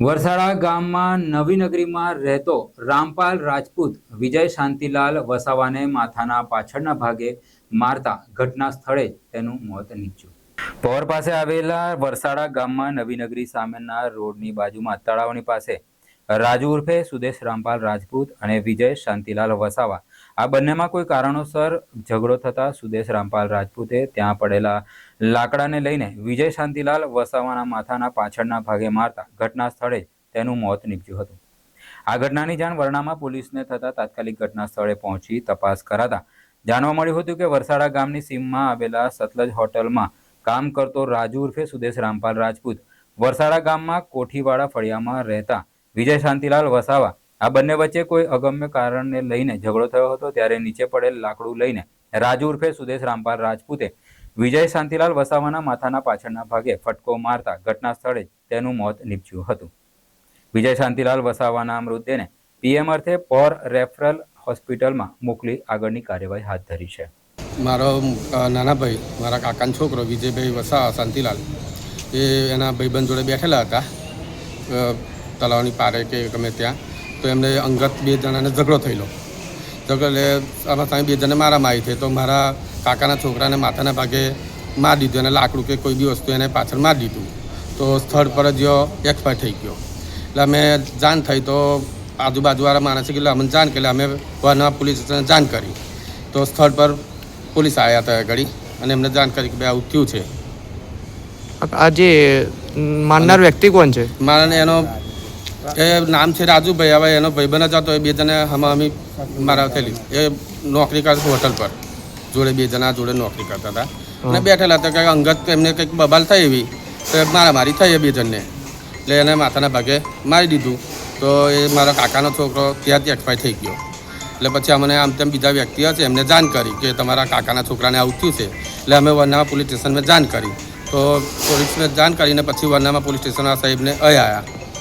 વરસાડા ગામમાં નવી નગરીમાં રહેતો રામપાલ રાજપૂત વિજય શાંતિલાલ વસાવાને માથાના પાછળના ભાગે મારતા ઘટના સ્થળે તેનું મોત નીપજ્યું. પહોર પાસે આવેલા વરસાડા ગામમાં નવી નગરી સામેના રોડની બાજુમાં તળાવની પાસે રાજુ ઉર્ફે સુદેશ રામપાલ રાજપૂત અને વિજય શાંતિલાલ વસાવા આ બંનેમાં કોઈ કારણોસર ઝઘડો થતા સુદેશ રામપાલ રાજપૂતે ત્યાં પડેલા લાકડાને લઈને વિજય શાંતિલાલ વસાવાના માથાના પાછળના ભાગે મારતા ઘટના સ્થળે તેનું મોત નીપજ્યું હતું. આ ઘટનાની જાણ વરણામાં પોલીસને થતાં તાત્કાલિક ઘટના સ્થળે પહોંચી તપાસ કરાતા જાણવા મળ્યું હતું કે વરસાડા ગામની સીમમાં આવેલા સતલજ હોટલમાં કામ કરતો રાજુ ઉર્ફે સુદેશ રામપાલ રાજપૂત વરસાડા ગામમાં કોઠીવાડા ફળિયામાં રહેતા વિજય શાંતિલાલ વસાવા આ બંને વચ્ચે કોઈ અગમ્ય કારણને લઈને ઝઘડો થયો હતો ત્યારે નીચે પડેલ લાકડું લઈને રાજુ ઉર્ફે સુદેશ રામપાલ રાજપૂતે વિજય શાંતિલાલ વસાવાના માથાના પાછળના ભાગે ફટકો મારતા ઘટના સ્થળે તેનું મોત નીપજ્યું હતું. વિજય શાંતિલાલ વસાવાના મૃતદેહને પીએમ અર્થે પોર રેફરલ હોસ્પિટલમાં મોકલી આગળની કાર્યવાહી હાથ ધરી છે. મારો નાના ભાઈ, મારા કાકાનો છોકરો વિજયભાઈ વસાવા શાંતિલાલ, એ એના ભાઈબંધ જોડે બેઠેલા હતા. તલાવની પારે કે ગમે ત્યાં. તો એમને અંગત બે જણાને ઝઘડો થયેલો. ઝઘડો એટલે આમાં સામે બે જણને મારા મારી છે. તો મારા કાકાના છોકરાને માથાના ભાગે મારી દીધું અને લાકડું કે કોઈ બી વસ્તુ એને પાછળ મારી દીધું. તો સ્થળ પર જ એક્સપાયર થઈ ગયો. એટલે અમે જાણ થઈ તો આજુબાજુવાળા માણસે કીધું અમને જાણ કરી અમે વરના પોલીસ સ્ટેશને જાણ કરી. તો સ્થળ પર પોલીસ આવ્યા હતા ઘડી અને એમને જાણ કરી કે ભાઈ આવું થયું છે. આજે માનનાર વ્યક્તિ કોણ છે? મારા એનો એ નામ છે રાજુભાઈ. હવે એનો ભાઈબંધ જ હતો એ બે જણા હમા અમી મારા થયેલી એ નોકરી કરતો હોટલ પર. જોડે બે જણા જોડે નોકરી કરતા હતા. અને બેઠેલા હતા કે અંગત એમને કંઈક બબાલ થઈ એવી. તો મારામારી થઈ એ બે જણને. એટલે એને માથાના ભાગે મારી દીધું. તો એ મારા કાકાનો છોકરો ત્યાંથી એક્સપાયર થઈ ગયો. એટલે પછી અમને આમ તેમ બીજા વ્યક્તિ હશે એમને જાણ કરી કે તમારા કાકાના છોકરાને આવું થયું છે. એટલે અમે વરનામા પોલીસ સ્ટેશનમાં જાણ કરી. તો પોલીસને જાણ કરીને પછી વરનામા પોલીસ સ્ટેશનના સાહેબને અહીં આવ્યા